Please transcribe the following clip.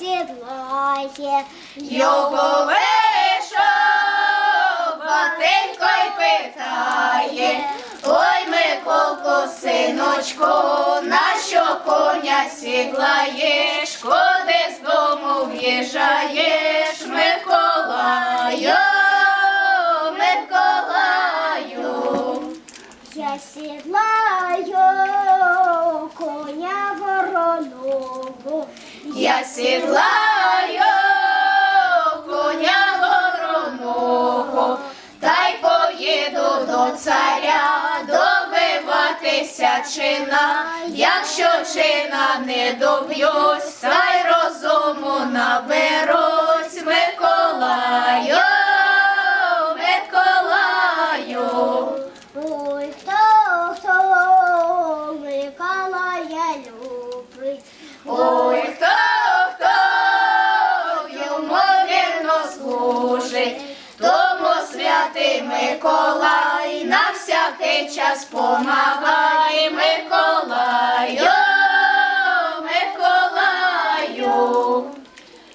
питає, Його вийшов, батенько й питає, ой, Миколко, синочку, на що коня сідлаєш, коли з дому в'їжджаєш, Миколаю, Миколаю. я сідлаю. Я сідлаю коня вороного, та й поїду до царя добиватися чина. Якщо чина не доб'юсь, та й розуму наберусь, Миколаю. Ой, хто, хто Миколая любить. Ой, хто, хто йому вірно служить, тому святий Миколай на всякий час Миколаю,